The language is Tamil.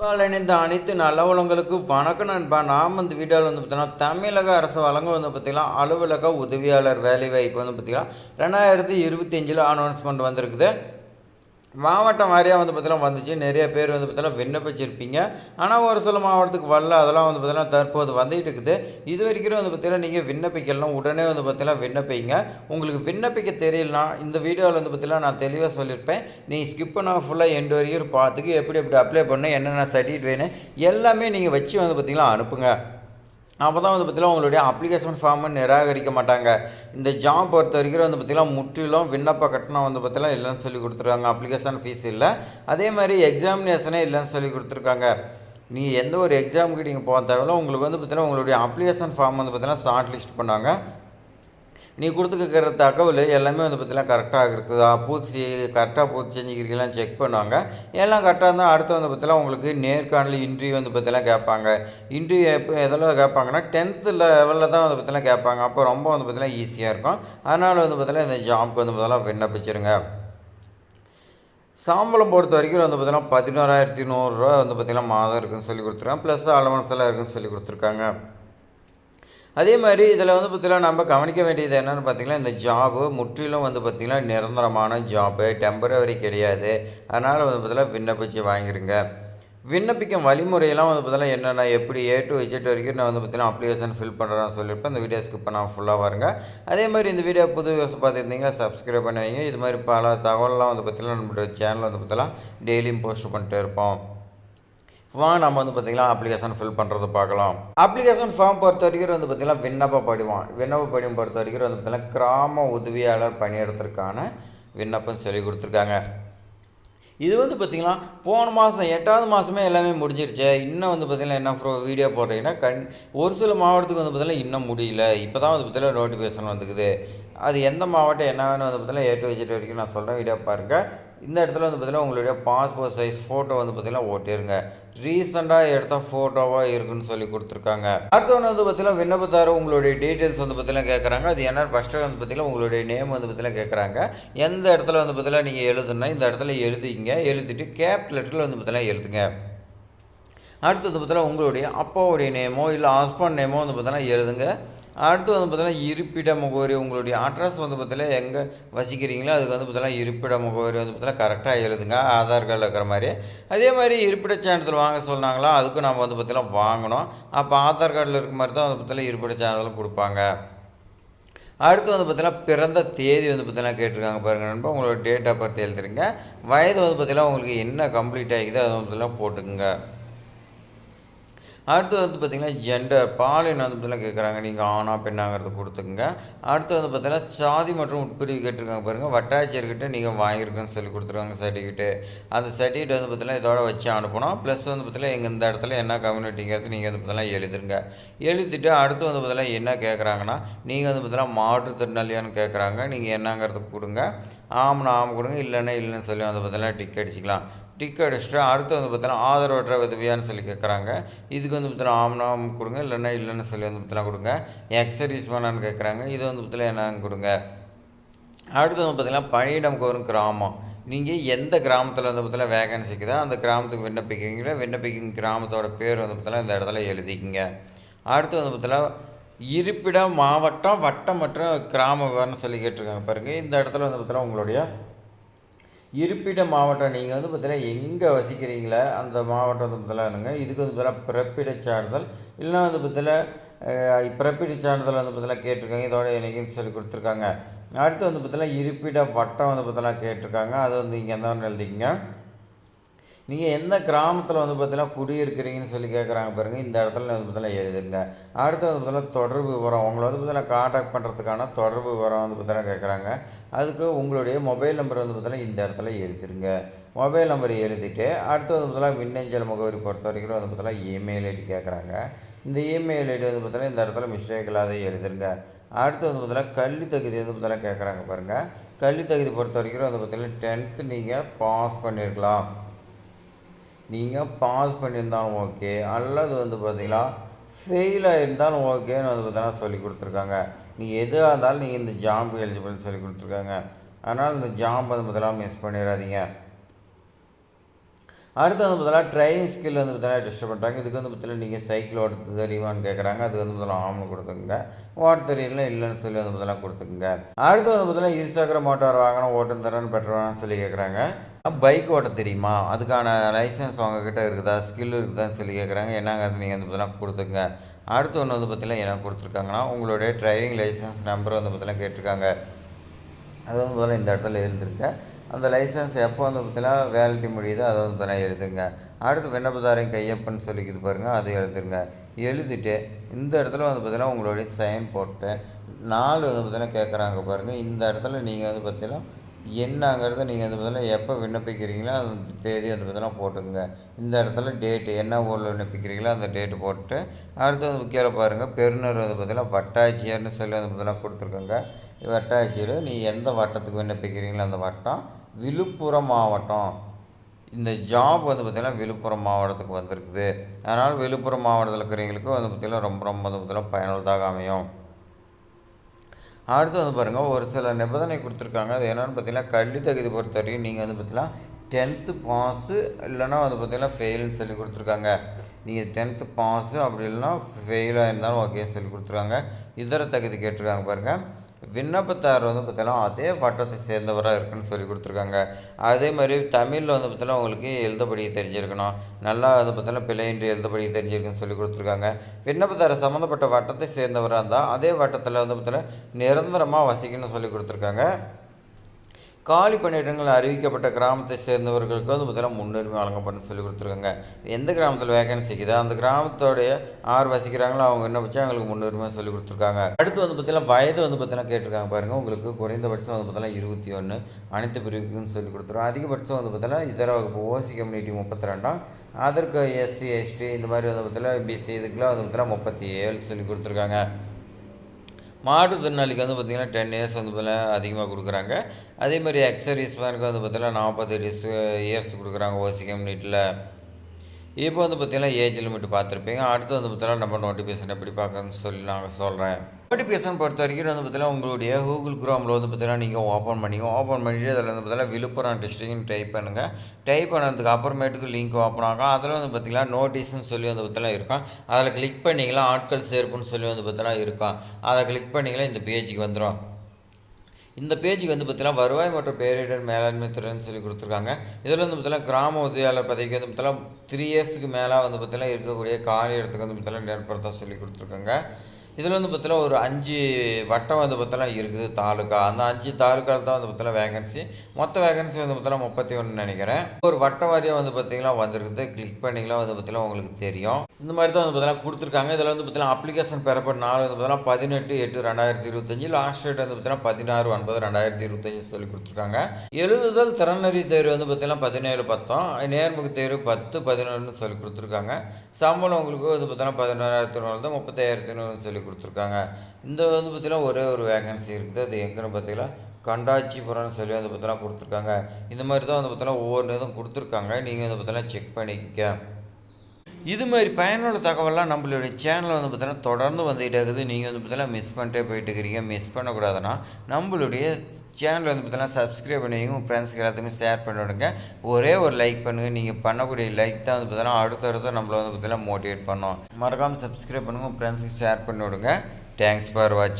பால் இணைந்த அனைத்து நல்லவளங்களுக்கு வணக்கம் நண்பா. நாம் இந்த வீடியோவில் வந்து பார்த்தீங்கன்னா தமிழக அரசு வழங்க வந்து பார்த்திங்கன்னா அலுவலக உதவியாளர் வேலைவாய்ப்பு வந்து பார்த்தீங்கன்னா ரெண்டாயிரத்தி இருபத்தஞ்சில் அனௌன்ஸ்மெண்ட் வந்திருக்குது. மாவட்டம் வாரியாக வந்து பார்த்தீங்கன்னா வந்துச்சு. நிறைய பேர் வந்து பார்த்தீங்கன்னா விண்ணப்பிச்சிருப்பீங்க. ஆனால் ஒரு சில மாவட்டத்துக்கு வரல. அதெல்லாம் வந்து பார்த்தீங்கன்னா தற்போது வந்துகிட்டு இருக்குது. இது வரைக்கும் வந்து பார்த்தீங்கன்னா நீங்கள் விண்ணப்பிக்கலாம் உடனே வந்து பார்த்தீங்கன்னா விண்ணப்பிங்க. உங்களுக்கு விண்ணப்பிக்க தெரியலனா இந்த வீடியோவில் வந்து பார்த்தீங்கன்னா நான் தெளிவாக சொல்லியிருப்பேன். நீ ஸ்கிப் பண்ண ஃபுல்லாக எண்டு வரைக்கும் பார்த்துக்கு எப்படி எப்படி அப்ளை பண்ணணும் என்னென்ன சர்டிஃபிகேட் வேணும் எல்லாமே நீங்கள் வச்சு வந்து பார்த்தீங்கன்னா அனுப்புங்க. அப்போ தான் வந்து பார்த்தீங்கன்னா உங்களுடைய அப்ளிகேஷன் ஃபார்மை நிராகரிக்க மாட்டாங்க. இந்த ஜாப் பொறுத்த வரைக்கும் வந்து பார்த்திங்கன்னா முற்றிலும் விண்ணப்ப கட்டணம் வந்து பார்த்திங்கன்னா இல்லைன்னு சொல்லி கொடுத்துருக்காங்க. அப்ளிகேஷன் ஃபீஸ் இல்லை. அதே மாதிரி எக்ஸாமினேஷனே இல்லைன்னு சொல்லி கொடுத்துருக்காங்க. நீங்கள் எந்த ஒரு எக்ஸாமுக்கு நீங்கள் போக தேவையில்ல. உங்களுக்கு வந்து பார்த்திங்கன்னா உங்களுடைய அப்ளிகேஷன் ஃபார்ம் வந்து பார்த்தீங்கன்னா ஷார்ட் லிஸ்ட் பண்ணாங்க. நீ கொடுத்துக்கிற தகவல் எல்லாமே வந்து பார்த்தீங்கன்னா கரெக்டாக இருக்குதா. பூச்சி கரெக்டாக பூச்சி செஞ்சுக்கிறீங்களாம் செக் பண்ணுவாங்க. எல்லாம் கரெக்டாக இருந்தால் அடுத்து வந்து பார்த்தீங்கன்னா உங்களுக்கு நேர்காணல் இன்டர்வியூ வந்து பார்த்தீங்கன்னா கேட்பாங்க. இன்டர்வியூ எப்போ எதில் கேட்பாங்கன்னா டென்த்து லெவலில் தான் வந்து பார்த்தீங்கன்னா கேட்பாங்க. அப்போ ரொம்ப வந்து பார்த்தீங்கன்னா ஈஸியாக இருக்கும். அதனால் வந்து பார்த்தீங்கன்னா இந்த ஜாப்க்கு வந்து பார்த்தீங்கன்னா விண்ணப்பிச்சிருங்க. சம்பளம் பொறுத்த வரைக்கும் வந்து பார்த்தீங்கன்னா பதினோராயிரத்தி நூறுரூவா வந்து பார்த்தீங்கன்னா மாதம் இருக்குதுன்னு சொல்லி கொடுத்துருக்காங்க. ப்ளஸ் அலவன்ஸ் எல்லாம் இருக்குதுன்னு சொல்லி கொடுத்துருக்காங்க. அதே மாதிரி இதில் வந்து பார்த்திங்கன்னா நம்ம கவனிக்க வேண்டியது என்னென்னு பார்த்திங்கன்னா இந்த ஜாபு முற்றிலும் வந்து பார்த்திங்கன்னா நிரந்தரமான ஜாபு டெம்பரவரி கிடையாது. அதனால் வந்து பார்த்திங்கன்னா விண்ணப்பிச்சு வாங்கிருங்க. விண்ணப்பிக்கும் வழிமுறையெல்லாம் வந்து பார்த்தீங்கன்னா என்னென்ன எப்படி ஏ டு விஜெட் வரைக்கும் நான் வந்து பார்த்தீங்கன்னா அப்ளிகேஷன் ஃபில் பண்ணுறேன்னு சொல்லியிருப்பேன். இந்த வீடியோ ஸ்கிப் பண்ணால் ஃபுல்லாக வருங்க அதே மாதிரி இந்த வீடியோ புது வியூஸ் பார்த்துருந்தீங்கன்னா சப்ஸ்கிரைப் பண்ணுவீங்க இது மாதிரி பல தகவல்லாம் வந்து பார்த்திங்கன்னா நம்மளுடைய சேனல் வந்து பார்த்தீங்கன்னா டெய்லியும் போஸ்ட் பண்ணிட்டு இருப்போம். வா நம்ம வந்து பார்த்திங்கன்னா அப்ளிகேஷன் ஃபில் பண்ணுறது பார்க்கலாம். அப்ளிகேஷன் ஃபார்ம் பொறுத்த வரைக்கும் வந்து பார்த்திங்கன்னா விண்ணப்ப படிவம் விண்ணப்ப படிவம் பொறுத்த வரைக்கும் வந்து பார்த்திங்கன்னா கிராம உதவியாளர் பணியிடத்திற்கான விண்ணப்பம் சொல்லி கொடுத்துருக்காங்க. இது வந்து பார்த்திங்கன்னா போன மாதம் எட்டாவது மாதமே எல்லாமே முடிஞ்சிருச்சு. இன்னும் வந்து பார்த்திங்கன்னா என்ன ப்ரோ வீடியோ போடுறீங்கன்னா கண் ஒரு சில மாவட்டத்துக்கு வந்து பார்த்திங்கன்னா இன்னும் முடியல. இப்போ தான் வந்து பார்த்திங்கன்னா நோட்டிஃபிகேஷன் வந்துக்குது. அது எந்த மாவட்டம் என்னன்னு வந்து பார்த்திங்கன்னா ஏ டு விஜெட் வரைக்கும் நான் சொல்கிறேன் வீடியோ பாருங்கள் இந்த இடத்துல வந்து பார்த்திங்கன்னா உங்களுடைய பாஸ்போர்ட் சைஸ் ஃபோட்டோ வந்து பார்த்திங்கன்னா ஓட்டிருங்க ரீசெண்டாக எடுத்த ஃபோட்டோவாக இருக்குன்னு சொல்லி கொடுத்துருக்காங்க அடுத்த ஒன்று வந்து பார்த்திங்கன்னா விண்ணப்பத்தார் உங்களுடைய டீட்டெயில்ஸ் வந்து பார்த்திங்கன்னா கேட்குறாங்க அது என்ன ஃபஸ்ட்டு வந்து பார்த்திங்கன்னா உங்களுடைய நேம் வந்து பார்த்திங்கன்னா கேட்குறாங்க எந்த இடத்துல வந்து பார்த்திங்கன்னா நீங்கள் எழுதுனா இந்த இடத்துல எழுதிங்க எழுதிட்டு கேப் லெட்டரில் வந்து பார்த்திங்கன்னா எழுதுங்க அடுத்தது பார்த்தீங்கன்னா உங்களுடைய அப்பாவுடைய நேமோ இல்லை ஹஸ்பண்ட் நேமோ வந்து பார்த்தீங்கன்னா எழுதுங்க அடுத்து வந்து பார்த்தீங்கன்னா இருப்பிட முகவரி உங்களுடைய அட்ரஸ் வந்து பார்த்தீங்கன்னா எங்கே வசிக்கிறீங்களோ அதுக்கு வந்து பார்த்தீங்கன்னா இருப்பிட முகவரி வந்து பார்த்தீங்கன்னா கரெக்டாக எழுதுங்க ஆதார் கார்டில் இருக்கிற மாதிரி அதே மாதிரி இருப்பிட சான்றிதழ் வாங்க சொன்னாங்களா அதுக்கும் நம்ம வந்து பார்த்தீங்கன்னா வாங்கணும் அப்போ ஆதார் கார்டில் இருக்க மாதிரி தான் வந்து பார்த்தீங்கன்னா இருப்பிட சான்றிதழும் கொடுப்பாங்க அடுத்து வந்து பார்த்தீங்கன்னா பிறந்த தேதி வந்து பார்த்தீங்கன்னா கேட்டிருக்காங்க பாருங்கள் நண்பா உங்களோட டேட் ஆஃப் பர்த் எழுதுறீங்க வயது வந்து பார்த்தீங்கன்னா உங்களுக்கு என்ன கம்ப்ளீட் ஆகிக்குதோ அதை வந்து பார்த்தீங்கன்னா போட்டுக்குங்க அடுத்து வந்து பார்த்திங்கன்னா ஜெண்டர் பாலின வந்து பார்த்தீங்கன்னா கேட்குறாங்க. நீங்கள் ஆணா பெண்ணாங்கிறது கொடுத்துக்குங்க அடுத்து வந்து பார்த்திங்கன்னா சாதி மற்றும் உட்பிரிவு கேட்டிருக்காங்க பாருங்கள் வட்டாட்சியர்கிட்ட நீங்கள் வாங்கியிருக்குன்னு சொல்லி கொடுத்துருக்காங்க சர்டிஃபிகேட்டு அந்த சர்டிஃபிகேட் வந்து பார்த்திங்கன்னா இதோட வச்சு அனுப்பணும். ப்ளஸ் வந்து பார்த்தீங்கன்னா எங்கள் இந்த இடத்துல என்ன கம்யூனிட்டிங்கிறது நீங்கள் வந்து பார்த்தீங்கன்னா எழுதுருங்க. எழுதிட்டு அடுத்து வந்து பார்த்திங்கன்னா என்ன கேட்குறாங்கன்னா நீங்கள் வந்து பார்த்திங்கன்னா மாற்றுத்திறனாளியான்னு கேட்குறாங்க. நீங்கள் என்னங்கிறது கொடுங்க. ஆம்னா ஆம் கொடுங்க. இல்லைன்னா இல்லைன்னு சொல்லி வந்து பார்த்திங்கன்னா டிக் அடிச்சிக்கலாம். டிக் அடிச்சுட்டு அடுத்து வந்து பார்த்தீங்கன்னா ஆதரவற்ற உதவியான்னு சொல்லி கேட்குறாங்க. இதுக்கு வந்து பார்த்தீங்கன்னா ஆம்னாம் கொடுங்க இல்லைன்னா இல்லைன்னு சொல்லி வந்து பார்த்தீங்கன்னா கொடுங்க. எக்ஸசைஸ் வேணான்னு கேட்குறாங்க. இது வந்து பார்த்தீங்கன்னா என்னன்னு கொடுங்க. அடுத்து வந்து பார்த்தீங்கன்னா பணியிடம் கோரும் கிராமம். நீங்கள் எந்த கிராமத்தில் வந்து பார்த்தீங்கன்னா வேகன்சி இருக்குதோ அந்த கிராமத்துக்கு விண்ணப்பிக்கிறீங்களோ விண்ணப்பிக்கும் கிராமத்தோட பேர் வந்து பார்த்தீங்கன்னா இந்த இடத்துல எழுதிக்கிங்க. அடுத்து வந்து பார்த்தீங்கன்னா இருப்பிடம் மாவட்டம் வட்டம் மற்றும் கிராம விவரம்னு சொல்லி கேட்டிருக்காங்க பாருங்கள் இந்த இடத்துல வந்து பார்த்தீங்கன்னா உங்களுடைய இருப்பிட மாவட்டம் நீங்கள் வந்து பார்த்தீங்கன்னா எங்கே வசிக்கிறீங்களோ அந்த மாவட்டம் வந்து பார்த்தீங்கன்னா இதுக்கு வந்து பார்த்தீங்கன்னா பிறப்பிட சான்றிதழ். இல்லைன்னா வந்து பார்த்தீங்கன்னா பிறப்பிட சான்றிதழ் வந்து பார்த்தீங்கன்னா கேட்டிருக்காங்க. இதோட என்னைக்குன்னு சொல்லி கொடுத்துருக்காங்க. அடுத்து வந்து பார்த்தீங்கன்னா இருப்பிட வட்டம் வந்து பார்த்தீங்கன்னா கேட்டிருக்காங்க. அது வந்து இங்கே எந்த எழுதிக்கிங்க நீங்கள் எந்த கிராமத்தில் வந்து பார்த்தீங்கன்னா குடியிருக்கிறீங்கன்னு சொல்லி கேட்குறாங்க பாருங்கள் இந்த இடத்துல வந்து பார்த்தீங்கன்னா எழுதுங்க அடுத்து வந்து பார்த்தீங்கன்னா தொடர்பு விவரம். உங்களை வந்து பார்த்தீங்கன்னா காண்டாக்ட் பண்ணுறதுக்கான தொடர்பு விவரம் வந்து பார்த்தீங்கன்னா கேட்குறாங்க அதுக்கு உங்களுடைய மொபைல் நம்பர் வந்து பார்த்தீங்கன்னா இந்த இடத்துல எழுதிருங்க. மொபைல் நம்பர் எழுதிட்டு அடுத்து வந்து பார்த்தீங்கன்னா மின்னஞ்சல் முகவரி பொறுத்த வரைக்கும் வந்து பார்த்தீங்கன்னா இமெயில் ஐடி கேட்குறாங்க. இந்த இமெயில் ஐடி வந்து பார்த்தீங்கன்னா இந்த இடத்துல மிஸ்டேக் இல்லாத எழுதுருங்க. அடுத்து வந்து பார்த்தீங்கன்னா கல்வி தகுதி வந்து பார்த்தீங்கன்னா கேட்குறாங்க பாருங்கள் கல்வி தகுதி பொறுத்த வரைக்கும் வந்து பார்த்தீங்கன்னா டென்த்து நீங்கள் பாஸ் பண்ணியிருக்கலாம் நீங்கள் பாஸ் பண்ணியிருந்தாலும் ஓகே அல்லது வந்து பார்த்தீங்கன்னா ஃபெயில் இருந்தாலும் ஓகேன்னு வந்து பார்த்தீங்கன்னா சொல்லி கொடுத்துருக்காங்க. நீங்கள் எதுவாக இருந்தாலும் நீங்கள் இந்த ஜாம்பு எலிஜிபிள்னு சொல்லி கொடுத்துருக்காங்க. அதனால் இந்த ஜாம்பு வந்து பார்த்தீங்கன்னா மிஸ் பண்ணிடாதீங்க அடுத்து வந்து பார்த்தீங்கன்னா ட்ரைனிங் ஸ்கில் வந்து பார்த்தீங்கன்னா டெஸ்ட் பண்ணுறாங்க இதுக்கு வந்து பார்த்தீங்கன்னா நீங்கள் சைக்கிள் ஓட்ட தெரியுமான்னு கேட்குறாங்க அதுக்கு வந்து பார்த்தீங்கன்னா ஆம்னு கொடுத்துக்குங்க. ஓட்ட தெரியல இல்லைன்னு சொல்லி வந்து பார்த்தீங்கன்னா கொடுத்துக்குங்க. அடுத்து வந்து பார்த்தீங்கன்னா இருசக்கர மோட்டார் வாகனம் ஓட்டம் தரேன்னு பெற்றவான்னு சொல்லி கேட்குறாங்க பைக் ஓட்ட தெரியுமா? அதுக்கான லைசன்ஸ் உங்ககிட்ட இருக்குதா? ஸ்கில் இருக்குதான்னு சொல்லி கேட்குறாங்க என்னங்க அது நீங்கள் வந்து பார்த்தீங்கன்னா கொடுத்துங்க அடுத்து ஒன்று வந்து பார்த்தீங்கன்னா என்ன கொடுத்துருக்காங்கன்னா உங்களுடைய டிரைவிங் லைசன்ஸ் நம்பர் வந்து பார்த்திங்கன்னா கேட்டிருக்காங்க. அது வந்து பார்த்தீங்கன்னா இந்த இடத்துல எழுந்திருக்கேன் அந்த லைசன்ஸ் எப்போ வந்து பார்த்திங்கன்னா வேலிட்டி முடியுதோ அதை வந்து பார்த்தீங்கன்னா எழுதுங்க அடுத்து விண்ணப்பதாரின் கையப்பன்னு சொல்லிக்குது பாருங்கள் அது எழுதுருங்க. எழுதிட்டு இந்த இடத்துல வந்து பார்த்திங்கன்னா உங்களுடைய சைன் போட்டு நாலு வந்து பார்த்திங்கன்னா கேட்குறாங்க பாருங்கள் இந்த இடத்துல நீங்கள் வந்து பார்த்திங்கன்னா என்னங்கிறத நீங்கள் அந்த பதிலாக எப்போ விண்ணப்பிக்கிறீங்களோ அந்த தேதி அந்த பதிலாக போட்டுக்கோங்க. இந்த இடத்துல டேட்டு என்ன ஊரில் விண்ணப்பிக்கிறீங்களோ அந்த டேட்டு போட்டு அடுத்து வந்து கீழே பாருங்கள் பெருநர் வந்து பதிலாக வட்டாட்சியர்னு சொல்லி அந்த பதிலாக கொடுத்துருக்கோங்க. வட்டாட்சியர் நீ எந்த வட்டத்துக்கு விண்ணப்பிக்கிறீங்களோ அந்த வட்டம் விழுப்புரம் மாவட்டம். இந்த ஜாப் வந்து பார்த்திங்கன்னா விழுப்புரம் மாவட்டத்துக்கு வந்திருக்குது. அதனால் விழுப்புரம் மாவட்டத்தில் இருக்கிறவங்களுக்கு வந்து பார்த்திங்கன்னா ரொம்ப ரொம்ப வந்து பார்த்திங்கன்னா பயனுள்ளதாக அமையும். அடுத்து வந்து பாருங்கள் ஒரு சில நிபந்தனை கொடுத்துருக்காங்க. அது என்னென்னு பார்த்தீங்கன்னா கல்வி தகுதி பொறுத்த வரைக்கும் நீங்கள் வந்து பார்த்தீங்கன்னா டென்த்து பாஸு இல்லைன்னா வந்து பார்த்தீங்கன்னா ஃபெயில்னு சொல்லி கொடுத்துருக்காங்க. நீங்கள் டென்த்து பாஸு அப்படி இல்லைன்னா ஃபெயிலாக இருந்தாலும் ஓகேன்னு சொல்லி கொடுத்துருக்காங்க. இதர தகுதி கேட்டிருக்காங்க பாருங்கள் விண்ணப்பத்தார் வந்து பார்த்தீங்கன்னா அதே வட்டத்தை சேர்ந்தவராக இருக்குன்னு சொல்லி கொடுத்துருக்காங்க. அதே மாதிரி தமிழில் வந்து பார்த்தீங்கன்னா உங்களுக்கு எழுதப்படி தெரிஞ்சிருக்கணும். நல்லா வந்து பார்த்தீங்கன்னா பிழையின்றி எழுதப்படி தெரிஞ்சிருக்குன்னு சொல்லி கொடுத்துருக்காங்க. விண்ணப்பத்தார் சம்மந்தப்பட்ட வட்டத்தை சேர்ந்தவராக இருந்தால் அதே வட்டத்தில் வந்து பார்த்தீங்கன்னா நிரந்தரமாக வசிக்கணும்னு சொல்லி கொடுத்துருக்காங்க. காலி பணியிடங்கள் அறிவிக்கப்பட்ட கிராமத்தை சேர்ந்தவர்களுக்கு வந்து பார்த்தீங்கன்னா முன்னுரிமை வழங்கப்படும் சொல்லி கொடுத்துருக்காங்க. எந்த கிராமத்தில் வேகன்சி இருக்குதோ? அந்த கிராமத்தோடைய ஆறு வசிக்கிறாங்களோ அவங்க என்ன வச்சு அவங்களுக்கு முன்னுரிமை சொல்லி கொடுத்துருக்காங்க. அடுத்து வந்து பார்த்தீங்கன்னா வயது வந்து பார்த்தீங்கன்னா கேட்டிருக்காங்க பாருங்கள் உங்களுக்கு குறைந்தபட்சம் வந்து பார்த்தீங்கன்னா இருபத்தி ஒன்று அனைத்து பிரிவுக்குன்னு சொல்லி கொடுத்துருவோம் அதிகபட்சம் வந்து பார்த்தீங்கன்னா இதர வகுப்பு ஓசி கம்யூனிட்டி முப்பத்தி ரெண்டாம் அதற்கு எஸ்சி எஸ்டி இந்த மாதிரி வந்து பார்த்தீங்கன்னா பிசி இதுக்கெல்லாம் வந்து பார்த்தீங்கன்னா முப்பத்தி ஏழு சொல்லி கொடுத்துருக்காங்க. மாற்றுத்திறனாளிக்கு வந்து பார்த்திங்கன்னா டென் இயர்ஸ் வந்து பார்த்திங்கன்னா அதிகமாக கொடுக்குறாங்க. அதே மாதிரி எக்ஸர்வீஸ் மேனுக்கு வந்து பார்த்திங்கன்னா நாற்பது இயர்ஸ் இயர்ஸ் கொடுக்குறாங்க ஓசி கம்யூனிட்டியில் இப்போ வந்து பார்த்திங்கன்னா ஏஜ் லிமிட் பார்த்துருப்பீங்க. அடுத்து வந்து பார்த்திங்கன்னா நம்ம நோட்டிஃபிகேஷன் எப்படி பார்க்கணும்னு சொல்லி நாங்கள் சொல்கிறேன் நோட்டிஃபிகேஷன் பொறுத்த வரைக்கும் வந்து பார்த்தீங்கன்னா உங்களுடைய கூகுள் குரோமில் வந்து பார்த்தீங்கன்னா நீங்கள் ஓப்பன் பண்ணிங்க ஓப்பன் பண்ணிட்டு அதில் வந்து பார்த்தீங்கன்னா விழுப்புரம் டிஸ்ட்ரிக்ட்னு டைப் பண்ணுங்கள் டைப் பண்ணதுக்கு அப்புறமேட்டுக்கு லிங்க் ஓப்பன் ஆகும். அதில் வந்து பார்த்தீங்கன்னா நோட்டீஸ்னு சொல்லி வந்து பார்த்தீங்கன்னா இருக்கும். அதில் கிளிக் பண்ணிங்களா ஆட்கள் சேர்ப்புன்னு சொல்லி வந்து பார்த்தீங்கன்னா இருக்கும். அதை கிளிக் பண்ணிங்களா இந்த பேஜுக்கு வந்துடும் இந்த பேஜுக்கு வந்து பார்த்தீங்கன்னா வருவாய் மற்றும் பேரிடர் மேலாண்மை துறைன்னு சொல்லி கொடுத்துருக்காங்க. இதில் வந்து பார்த்தீங்கன்னா கிராம உதவியாளர் பதவிக்கு வந்து பார்த்தீங்கன்னா த்ரீ இயர்ஸ்க்கு மேலே வந்து பார்த்தீங்கன்னா இருக்கக்கூடிய காலி இடத்துக்கு வந்து பார்த்தீங்கன்னா ஏற்படுத்த சொல்லி கொடுத்துருக்காங்க. இதில் வந்து பார்த்தீங்கன்னா ஒரு அஞ்சு வட்டம் வந்து பார்த்தீங்கன்னா இருக்குது தாலுக்கா அந்த அஞ்சு தாலுக்காவில் தான் வந்து பார்த்தீங்கன்னா வேகன்சி மொத்த வேகன்சி வந்து பார்த்தீங்கன்னா முப்பத்தி ஒன்று நினைக்கிறேன் ஒரு வட்ட வாரியாக வந்து பார்த்தீங்கன்னா வந்திருக்குது கிளிக் பண்ணிங்களா வந்து பார்த்தீங்கன்னா உங்களுக்கு தெரியும் இந்த மாதிரி தான் வந்து பார்த்தீங்கன்னா கொடுத்துருக்காங்க இதில் வந்து பார்த்தீங்கன்னா அப்ளிகேஷன் பெறப்பட்ட நாள் வந்து பார்த்தீங்கன்னா பதினெட்டு எட்டு ரெண்டாயிரத்தி இருபத்தஞ்சு லாஸ்ட் டேட் வந்து பார்த்தீங்கன்னா பதினாறு ஒன்பது ரெண்டாயிரத்தி இருபத்தஞ்சு சொல்லி கொடுத்துருக்காங்க எழுதுதல் திறனறி தேர்வு வந்து பார்த்தீங்கன்னா பதினேழு பத்தம் நேர்முக தேர்வு பத்து பதினொன்று சொல்லி கொடுத்துருக்காங்க சம்பளம் உங்களுக்கு வந்து பார்த்தீங்கன்னா பதினோராயிரத்தி நூறு முப்பத்தாயிரத்தி நூறு சொல்லி கொடுத்துருக்காங்க. இந்த வந்து பார்த்திங்கன்னா ஒரே ஒரு வேகன்சி இருக்குது. அது எங்கேன்னு பார்த்தீங்கன்னா கண்டாச்சிபுரம்னு சொல்லி வந்து பார்த்தீங்கன்னா கொடுத்துருக்காங்க. இந்த மாதிரி தான் வந்து பார்த்தீங்கன்னா ஒவ்வொரு இதுவும் கொடுத்துருக்காங்க. நீங்கள் வந்து பார்த்தீங்கன்னா செக் பண்ணிக்க இது மாதிரி பயனுள்ள தகவலாம் நம்மளுடைய சேனலில் வந்து பார்த்தீங்கன்னா தொடர்ந்து வந்துகிட்டே இருக்குது. நீங்கள் வந்து பார்த்தீங்கன்னா மிஸ் பண்ணிட்டே போயிட்டு இருக்கிறீங்க. மிஸ் பண்ணக்கூடாதுன்னா நம்மளுடைய சேனல் வந்து பார்த்தீங்கன்னா சப்ஸ்கிரைப் பண்ணிங்க உங்கள் ஃப்ரெண்ட்ஸ்க்கு எல்லாத்தையுமே ஷேர் பண்ணி விடுங்க. ஒரே ஒரு லைக் பண்ணுங்கள் நீங்கள் பண்ணக்கூடிய லைக் தான் வந்து பார்த்தீங்கன்னா அடுத்தடுத்த நம்மளை வந்து பார்த்தீங்கன்னா மோட்டிவேட் பண்ணோம். மறக்காமல் சப்ஸ்கிரைப் பண்ணுங்கள் உங்கள் ஃப்ரெண்ட்ஸுக்கு ஷேர் பண்ணி விடுங்க. தேங்க்ஸ் ஃபார் வாட்சிங்